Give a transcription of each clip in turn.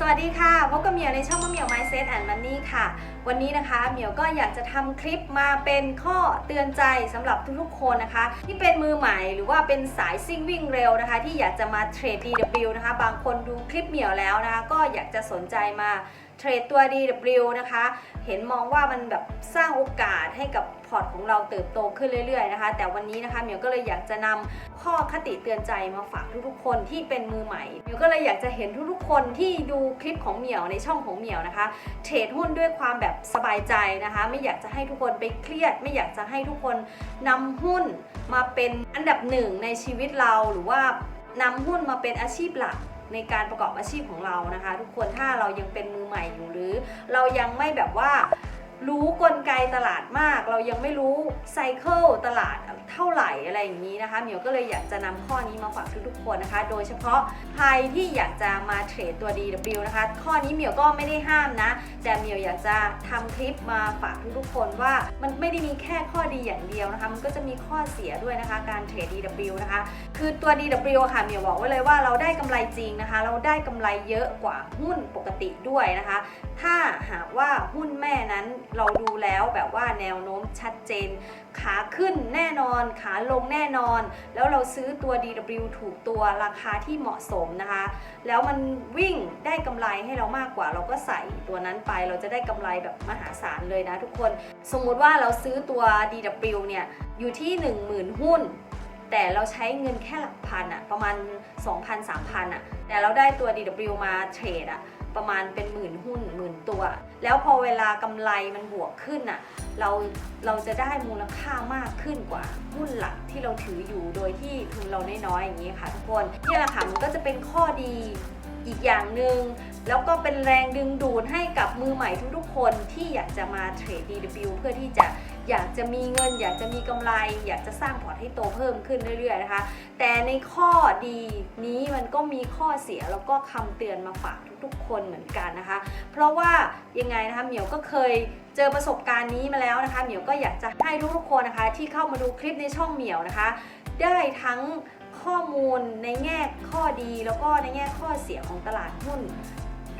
สวัสดีค่ะ พบกับเหมียวในช่องมะเหมียว Mindset and Money ค่ะ วันนี้นะคะเหมียวก็อยากจะทำคลิปมาเป็นข้อเตือนใจสำหรับทุกๆ คนนะคะ ที่เป็นมือใหม่หรือว่าเป็นสายซิ่งวิ่งเร็วนะคะ ที่อยากจะมาเทรด DW นะคะ บางคนดูคลิปเหมียวแล้วนะคะ ก็อยากจะสนใจมา เทรดตัว DW นะคะ เห็นมองว่ามันแบบสร้างโอกาสให้กับพอร์ตของเราเติบโตขึ้นเรื่อยๆนะคะ แต่วันนี้นะคะเหมียวก็เลยอยากจะนำข้อคติเตือนใจมาฝากทุกๆคนที่เป็นมือใหม่เหมียวก็เลยอยากจะเห็นทุกๆคนที่ดูคลิปของเหมียวในช่องของเหมียวนะคะ เทรดหุ้นด้วยความแบบสบายใจนะคะ ไม่อยากจะให้ทุกคนไปเครียด ไม่อยากจะให้ทุกคนนำหุ้นมาเป็นอันดับหนึ่งในชีวิตเราหรือว่านำหุ้นมาเป็นอาชีพหลัก ในการประกอบอาชีพของเรานะคะ ทุกคนถ้าเรายังเป็นมือใหม่อยู่หรือ เรายังไม่แบบว่า รู้กลไกตลาดมาก เรายังไม่รู้ไซเคิลตลาดเท่าไหร่อะไรอย่างนี้นะคะเหมียวก็เลยอยากจะนำข้อนี้มาฝากทุกๆคนนะคะ โดยเฉพาะใครที่อยากจะมาเทรดตัว DW นะคะ ข้อนี้เหมียวก็ไม่ได้ห้ามนะ แต่เหมียวอยากจะทำคลิปมาฝากทุกๆคนว่ามันไม่ได้มีแค่ข้อดีอย่างเดียวนะคะ มันก็จะมีข้อเสียด้วยนะคะ การเทรด DW นะคะ คือตัว DW ค่ะเหมียวบอกไว้เลยว่าเราได้กำไรจริงนะคะ เราได้กำไรเยอะกว่าหุ้นปกติด้วยนะคะ ถ้าหากว่าหุ้นแม่นั้นเราดูแล้วแบบว่าแนวโน้มชัดเจน ขาขึ้นแน่นอน ขาลงแน่นอน แล้วเราซื้อตัว DW ถูกตัวราคาที่เหมาะสมนะคะ แล้วมันวิ่งได้กำไรให้เรามากกว่า เราก็ใส่ตัวนั้นไป เราจะได้กำไรแบบมหาศาลเลยนะทุกคน สมมติว่าเราซื้อตัว DW เนี่ยอยู่ที่ 10,000 หุ้นแต่เราใช้เงินแค่หลักพันอะประมาณ 2,000-3,000อะแต่เราได้ตัว DW มาเทรดอะ ประมาณเป็นหมื่นหุ้นหมื่นตัว แล้วพอเวลากำไรมันบวกขึ้นอะเราเราจะได้มูลค่ามากขึ้นกว่าหุ้นหลักที่เราถืออยู่โดยที่ทุนเราน้อยๆอย่างนี้ค่ะทุกคนนี่แหละค่ะมันก็จะเป็นข้อดีอีกอย่างหนึ่งแล้วก็เป็นแรงดึงดูดให้กับมือใหม่ทุกๆคนที่อยากจะมาเทรด DW เพื่อที่จะ อยากจะมีเงิน อยากจะมีกำไร อยากจะสร้างพอร์ตให้โตเพิ่มขึ้นเรื่อยๆนะคะ แต่ในข้อดีนี้มันก็มีข้อเสียแล้วก็คำเตือนมาฝากทุกๆ คนเหมือนกันนะคะ เพราะว่ายังไงนะคะเหมียวก็เคยเจอประสบการณ์นี้มาแล้วนะคะเหมียวก็อยากจะให้ทุกๆคนนะคะที่เข้ามาดูคลิปในช่องเหมียวนะคะ ได้ทั้งข้อมูลในแง่ข้อดีแล้วก็ในแง่ข้อเสียของตลาดหุ้น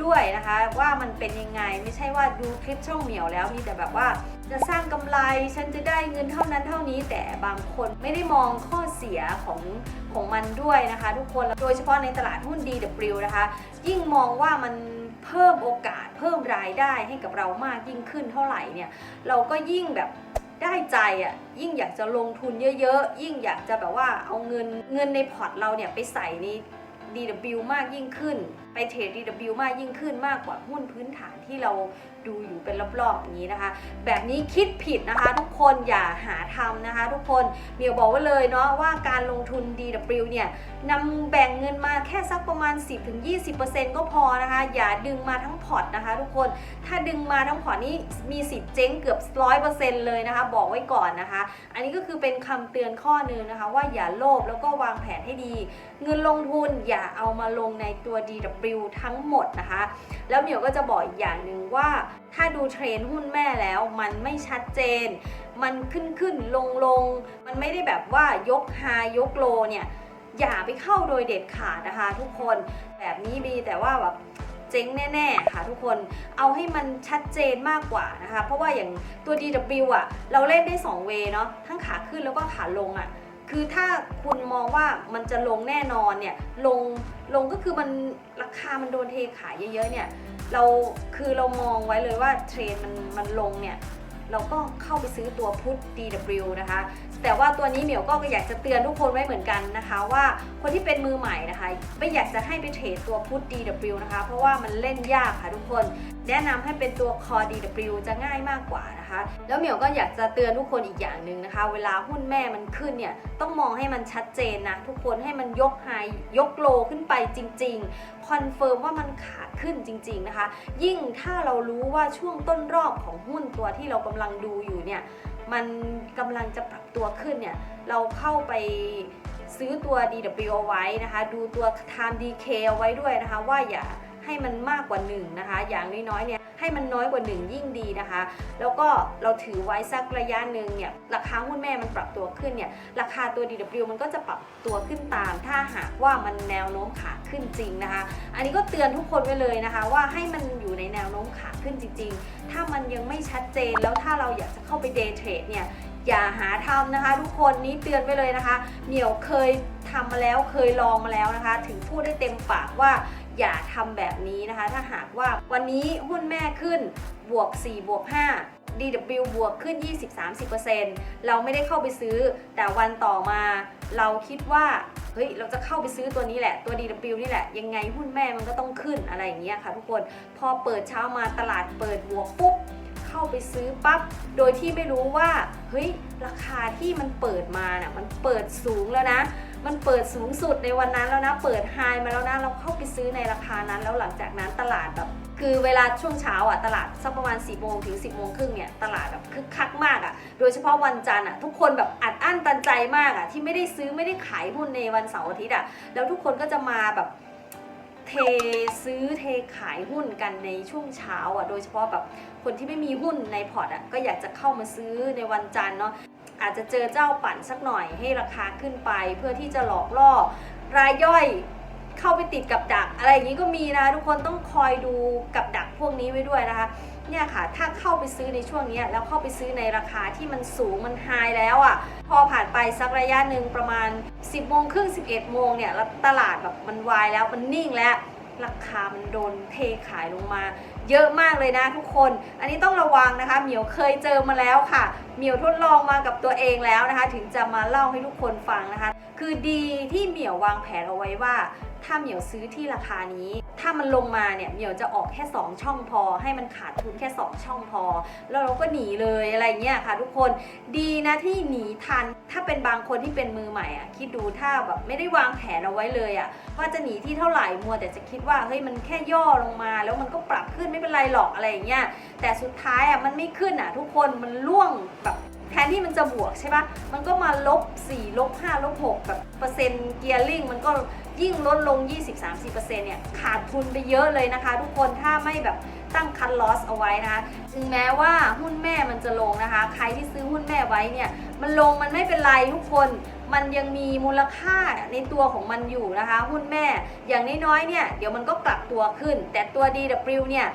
ด้วยนะคะ ว่ามันเป็นยังไงไม่ใช่ว่าดูคลิปช่องเหมียวแล้วมีแต่แบบว่า จะสร้างกำไรฉันจะได้เงินเท่านั้นเท่านี้ แต่บางคนไม่ได้มองข้อเสียของของมันด้วยนะคะ ทุกคนโดยเฉพาะในตลาดหุ้น DW นะคะ ยิ่งมองว่ามันเพิ่มโอกาสเพิ่มรายได้ให้กับเรามากยิ่งขึ้นเท่าไหร่เนี่ยเราก็ยิ่งแบบได้ใจอะยิ่งอยากจะลงทุนเยอะๆ ยิ่งอยากจะแบบว่าเอาเงินเงินในพอร์ตเราเนี่ยไปใส่ใน DW มากยิ่งขึ้น ไปเทรด DW มากยิ่งขึ้นมากกว่าหุ้นพื้นฐานที่เรา ดูอยู่เป็นรอบๆอย่างนี้นะคะ แบบนี้คิดผิดนะคะทุกคนอย่าหาทำนะคะ ทุกคนเมียวบอกไว้เลยเนาะว่าการลงทุน DW เนี่ยนำแบ่งเงินมาแค่สักประมาณ 10-20%ก็พอนะคะ อย่าดึงมาทั้งพอร์ตนะคะ ทุกคนถ้าดึงมาทั้งพอร์ตนี้มีสิทธิ์เจ๊งเกือบ100%เลยนะคะ บอกไว้ก่อนนะคะ อันนี้ก็คือเป็นคำเตือนข้อหนึงนะคะ ว่าอย่าโลภแล้วก็วางแผนให้ดี เงินลงทุนอย่าเอามาลงในตัว DW ทั้งหมดนะคะ แล้วเหมียวก็จะบอกอีกอย่างหนึ่งว่า ถ้าดูเทรนหุ้นแม่แล้วมันไม่ชัดเจน มันขึ้นขึ้นลงลงมันไม่ได้แบบว่ายกไฮยกโลเนี่ยอย่าไปเข้าโดยเด็ดขาดนะคะทุกคนแบบนี้มีแต่ว่าแบบเจ๊งแน่ๆค่ะทุกคนเอาให้มันชัดเจนมากกว่านะคะ เพราะว่าอย่างตัว DW อะ เราเล่นได้ 2 เวเนาะทั้งขาขึ้นแล้วก็ขาลงอะ คือถ้าคุณมองว่ามันจะลงแน่นอนเนี่ย ลงลงก็คือมัน ราคามันโดนเทขายเยอะๆเนี่ยเราคือเรามองไว้เลยว่าเทรนมันมันลงเนี่ยเราก็เข้าไปซื้อตัวพุท DW นะคะ แต่ว่าตัวนี้เหมียวก็อยากจะเตือนทุกคนไว้เหมือนกันนะคะ ว่าคนที่เป็นมือใหม่นะคะ ไม่อยากจะให้ไปเทรดตัวพุท DW นะคะ เพราะว่ามันเล่นยากค่ะทุกคน แนะนำให้เป็นตัวคอ DW จะง่ายมากกว่านะคะ แล้วเหมียวก็อยากจะเตือนทุกคนอีกอย่างหนึ่งนะคะ เวลาหุ้นแม่มันขึ้นเนี่ยต้องมองให้มันชัดเจนนะทุกคนให้มันยกไฮยกโลขึ้นไปจริง ๆ คอนเฟิร์มว่ามันขาขึ้นจริง ๆนะคะ ยิ่งถ้าเรารู้ว่าช่วงต้นรอบของหุ้นตัวที่เรากำลังดูอยู่เนี่ย มันกำลังจะปรับตัวขึ้นเนี่ยเราเข้าไปซื้อตัว DW เอาไว้นะคะ ดูตัว Time DK เอาไว้ด้วยนะคะ ว่าอย่า ให้มันมากกว่า1นะคะ อย่างน้อยๆเนี่ยให้มันน้อยกว่า 1 ยิ่งดีนะคะ แล้วก็เราถือไว้สักระยะหนึ่งเนี่ยราคาหุ้นแม่มันปรับตัวขึ้นเนี่ยราคาตัว DW มันก็จะปรับตัวขึ้นตาม ถ้าหากว่ามันแนวโน้มขาขึ้นจริงนะคะ อันนี้ก็เตือนทุกคนไว้เลยนะคะ ว่าให้มันอยู่ในแนวโน้มขาขึ้นจริง ๆ ถ้ามันยังไม่ชัดเจนแล้วถ้าเราอยากจะเข้าไปเดย์เทรดเนี่ยอย่าหาทำนะคะ ทุกคนนี้เตือนไว้เลยนะคะ เหมียวเคยทำมาแล้วเคยลองมาแล้วนะคะ ถึงพูดได้เต็มปากว่า อย่าทำแบบนี้นะคะ ถ้าหากว่าวันนี้หุ้นแม่ขึ้นบวก 4 บวก 5 DW บวกขึ้น 20-30%เราไม่ได้เข้าไปซื้อ แต่วันต่อมาเราคิดว่า เฮ้ย เราจะเข้าไปซื้อตัวนี้แหละ ตัว DW นี่แหละ ยังไงหุ้นแม่มันก็ต้องขึ้นอะไรอย่างเงี้ยค่ะทุกคน พอเปิดเช้ามาตลาดเปิดบวกปุ๊บ เข้าไปซื้อปั๊บ โดยที่ไม่รู้ว่า เฮ้ย ราคาที่มันเปิดมาน่ะ มันเปิดสูงแล้วนะ มันเปิดสูงสุดในวันนั้นแล้วนะ เปิดไฮมาแล้วนะเราเข้าไปซื้อในราคานั้น แล้วหลังจากนั้นตลาดแบบ คือเวลาช่วงเช้าอะตลาดสักประมาณ4ี่โมงถึง10บโมงครึ่งเนี่ยตลาดแบบคึกคักมากอะ โดยเฉพาะวันจันทร์อะทุกคนแบบอัดอั้นตันใจมากอะที่ไม่ได้ซื้อไม่ได้ขายหุ้นในวันเสาร์อาทิตย์อะแล้วทุกคนก็จะมาแบบเทซื้อเทขายหุ้นกันในช่วงเช้าอะโดยเฉพาะแบบคนที่ไม่มีหุ้นในพอร์ตอะก็อยากจะเข้ามาซื้อในวันจันทร์เนาะ อาจจะเจอเจ้าปั่นสักหน่อยให้ราคาขึ้นไป เพื่อที่จะหลอกล่อรายย่อยเข้าไปติดกับดัก อะไรอย่างนี้ก็มีนะ ทุกคนต้องคอยดูกับดักพวกนี้ไว้ด้วยนะคะเนี่ยค่ะถ้าเข้าไปซื้อในช่วงนี้แล้วเข้าไปซื้อในราคาที่มันสูงมันไฮแล้วอะ่ะ พอผ่านไปสักระยะหนึ่งประมาณ 10โมงครึ่ง11โมงเนี่ยตลาดแบบมันวายแล้วมันนิ่งแล้วราคามันโดนเทขายลงมา เยอะมากเลยนะทุกคน อันนี้ต้องระวังนะคะเหมียวเคยเจอมาแล้วค่ะเหมียวทดลองมากับตัวเองแล้วนะคะ ถึงจะมาเล่าให้ทุกคนฟังนะคะ คือดีที่เหมียววางแผนเอาไว้ว่า ถ้าเหมียวซื้อที่ราคานี้ ถ้ามันลงมาเนี่ยเหมียวจะออกแค่ 2 ช่องพอ ให้มันขาดทุนแค่ 2 ช่องพอ แล้วเราก็หนีเลยอะไรเงี้ยค่ะ ทุกคนดีนะที่หนีทัน ถ้าเป็นบางคนที่เป็นมือใหม่อะคิดดูถ้าแบบไม่ได้วางแผนเอาไว้เลยอะว่าจะหนีที่เท่าไหร่มัวแต่จะคิดว่าเฮ้ยมันแค่ย่อลงมา แล้วมันก็ปรับขึ้นไม่เป็นไรหรอกอะไรเงี้ยแต่สุดท้ายอะมันไม่ขึ้นอะ ทุกคนมันล่วงแบบแทนที่มันจะบวกใช่ปะมันก็มาลบ4ลบ5ลบ6แบบเปอร์เซ็นต์เกียร์ลิงมันก็ ยิ่งลดลง 20-30%เนี่ยขาดทุนไปเยอะเลยนะคะ ทุกคนถ้าไม่แบบตั้งคันลอสเอาไว้นะคะ ถึงแม้ว่าหุ้นแม่มันจะลงนะคะ ใครที่ซื้อหุ้นแม่ไว้เนี่ย มันลงมันไม่เป็นไรทุกคน มันยังมีมูลค่าในตัวของมันอยู่นะคะ หุ้นแม่ อย่างน้อยๆเนี่ย เดี๋ยวมันก็กลับตัวขึ้น แต่ตัว DW เนี่ย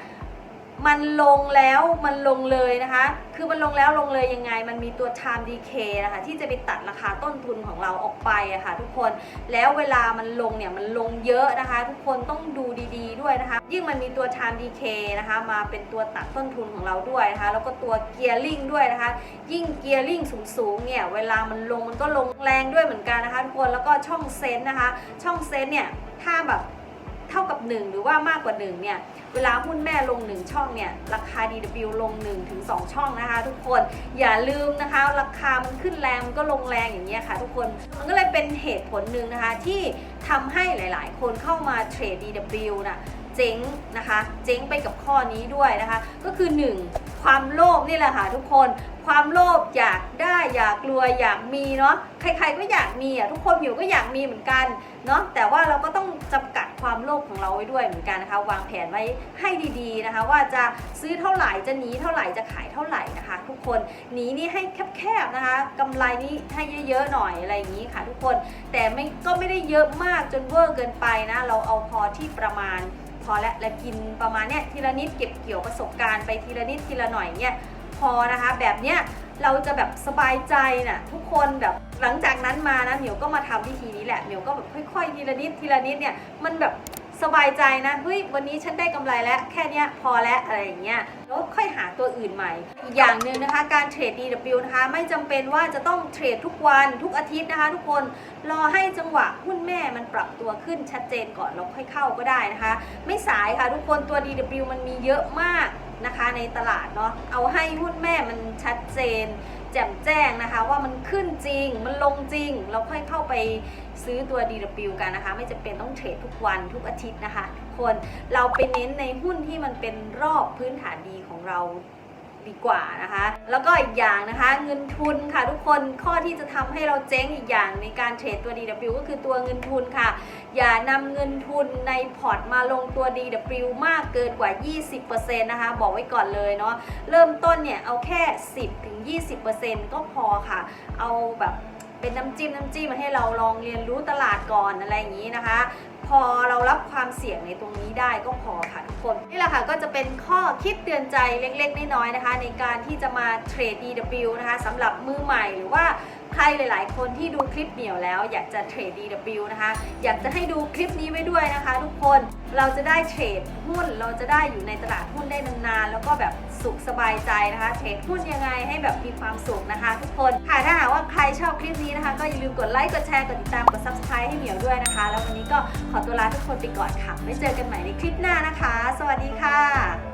มันลงแล้วมันลงเลยนะคะ คือมันลงแล้วลงเลยยังไง มันมีตัว time decay นะคะที่จะไปตัดราคาต้นทุนของเราออกไปอะค่ะทุกคน แล้วเวลามันลงเนี่ยมันลงเยอะนะคะ ทุกคนต้องดูดีๆด้วยนะคะ ยิ่งมันมีตัว time decay นะคะมาเป็นตัวตัดต้นทุนของเราด้วยนะคะ แล้วก็ตัว gearing ด้วยนะคะ ยิ่ง gearing สูงๆเนี่ยเวลามันลงมันก็ลงแรงด้วยเหมือนกันนะคะทุกคน แล้วก็ช่องเซนนะคะ ช่องเซนเนี่ยถ้าแบบ เท่ากับ 1 หรือว่ามากกว่า1เนี่ยเวลาหุ้นแม่ลง 1 ช่องเนี่ยราคา DW ลง1ถึง2ช่องนะคะ ทุกคนอย่าลืมนะคะ ราคามันขึ้นแรงมันก็ลงแรงอย่างเงี้ยค่ะ ทุกคนมันก็เลยเป็นเหตุผลหนึ่งนะคะที่ทำให้หลาย ๆ คนเข้ามาเทรด DW นะเจ๊งนะคะ เจ๊งไปกับข้อนี้ด้วยนะคะ ก็คือ 1 ความโลภนี่แหละค่ะทุกคน ความโลภอยากได้อยากรวยอยากมีเนาะใครๆก็อยากมีอะทุกคนอยู่ก็อยากมีเหมือนกันเนาะแต่ว่าเราก็ต้องจำกัดความโลภของเราไว้ด้วยเหมือนกันนะคะ วางแผนไว้ให้ดีๆนะคะ ว่าจะซื้อเท่าไหร่จะหนีเท่าไหร่จะขายเท่าไหร่นะคะ ทุกคนหนีนี่ให้แคบๆนะคะกำไรนี่ให้เยอะๆหน่อยอะไรอย่างนี้ค่ะ ทุกคนแต่ไม่ก็ไม่ได้เยอะมากจนเวอร์เกินไปนะ เราเอาพอที่ประมาณ พอและและกินประมาณเนี้ยทีละนิดเก็บเกี่ยวประสบการณ์ไปทีละนิดทีละหน่อยเนี่ยพอนะคะ แบบเนี้ยเราจะแบบสบายใจน่ะทุกคนแบบหลังจากนั้นมานะเหมียวก็มาทำวิธีนี้แหละเหมียวก็แบบค่อยๆทีละนิดทีละนิดเนี่ยมันแบบ สบายใจนะเฮ้ยวันนี้ฉันได้กำไรแล้วแค่นี้พอแล้วอะไรอย่างเงี้ยแล้วค่อยหาตัวอื่นใหม่ อีกอย่างหนึ่งนะคะการเทรด DW นะคะไม่จำเป็นว่าจะต้องเทรดทุกวันทุกอาทิตย์นะคะ ทุกคนรอให้จังหวะหุ้นแม่มันปรับตัวขึ้นชัดเจนก่อนแล้วค่อยเข้าก็ได้นะคะ ไม่สายค่ะทุกคนตัว DW มันมีเยอะมาก นะคะในตลาดเนาะเอาให้หุ้นแม่มันชัดเจน แจ่มแจ้งนะคะ ว่ามันขึ้นจริงมันลงจริง เราค่อยเข้าไปซื้อตัว DW กันนะคะ ไม่จำเป็นต้องเทรดทุกวันทุกอาทิตย์นะคะทุกคนเราไปเน้นในหุ้นที่มันเป็นรอบพื้นฐานดีของเรา ดีกว่านะคะ แล้วก็อีกอย่างนะคะ เงินทุนค่ะทุกคนข้อที่จะทำให้เราเจ๊งอีกอย่างในการเทรดตัว DW ก็คือตัวเงินทุนค่ะ อย่านำเงินทุนในพอร์ตมาลงตัว DW มากเกินกว่า 20%นะคะ บอกไว้ก่อนเลยเนาะเริ่มต้นเนี่ยเอาแค่ 10-20%ก็พอค่ะ เอาแบบเป็นน้ำจิ้มน้ำจิ้มมาให้เราลองเรียนรู้ตลาดก่อนอะไรอย่างนี้นะคะ พอเรารับความเสี่ยงในตรงนี้ได้ก็พอค่ะทุกคนนี่แหละค่ะก็จะเป็นข้อคิดเตือนใจเล็กๆน้อยๆนะคะ ในการที่จะมาเทรด DW นะคะสำหรับมือใหม่หรือว่า ใครหลาย ๆ คนที่ดูคลิปเหนียวแล้วอยากจะเทรด DW นะคะ อยากจะให้ดูคลิปนี้ไว้ด้วยนะคะ ทุกคนเราจะได้เทรดหุ้นเราจะได้อยู่ในตลาดหุ้นได้นานๆแล้วก็แบบสุขสบายใจนะคะ เทรดหุ้นยังไงให้แบบมีความสุขนะคะ ทุกคนค่ะถ้าหากว่าใครชอบคลิปนี้นะคะ ก็อย่าลืมกดไลค์กดแชร์กดติดตามกด subscribe ให้เหมียวด้วยนะคะ แล้ววันนี้ก็ขอตัวลาทุกคนไปก่อนค่ะไว้เจอกันใหม่ในคลิปหน้านะคะ สวัสดีค่ะ